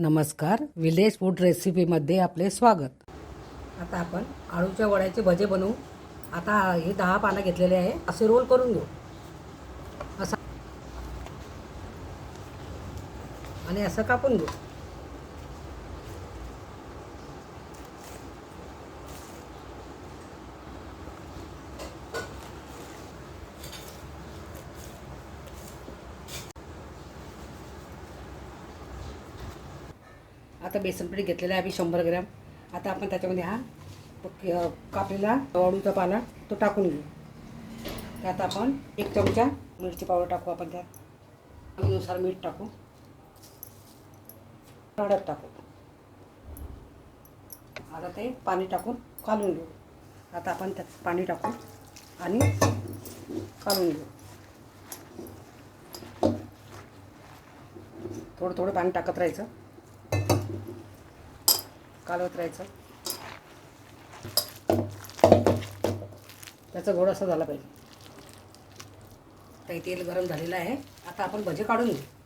नमस्कार village food रेसिपीमध्ये आपले स्वागत. आता आपण आळूच्या वड्याचे भजे बनवू. आता हे दहा पानं घेतलेले आहे. असे रोल करून घेऊ. असा आणि असं कापून घेऊ. आता बेसनपीठ घेतलेलं आहे आम्ही शंभर ग्रॅम. आता आपण त्याच्यामध्ये हा कापलेला वाळूचा पाला तो टाकून घेऊ. त्यात आपण एक चमचा मिरची पावडर टाकू आपण त्यात. चवीनुसार मीठ टाकू. हळद टाकू. आता ते पाणी टाकून कालून घेऊ. आता आपण त्यात पाणी टाकू आणि कालून घेऊ. थोडं थोडं पाणी टाकत राहायचं. कालवत राहायचं त्याचा गोड असा झाला पाहिजे. काही तेल गरम झालेलं आहे. आता आपण भजे काढून घेऊ.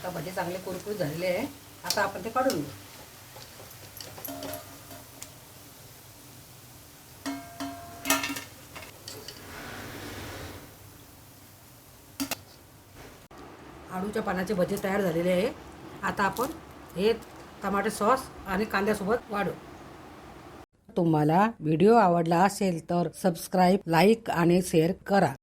आता भजे चांगले कुरकुर झालेले आहे. आता आपण ते काढून घेऊ. आळूच्या पानाचे भजे तयार झालेले आहे. आता आपण हे टमाटे सॉस आणि कांद्यासोबत वाढू. तुम्हाला व्हिडिओ आवडला असेल तर सबस्क्राईब लाईक आणि शेअर करा.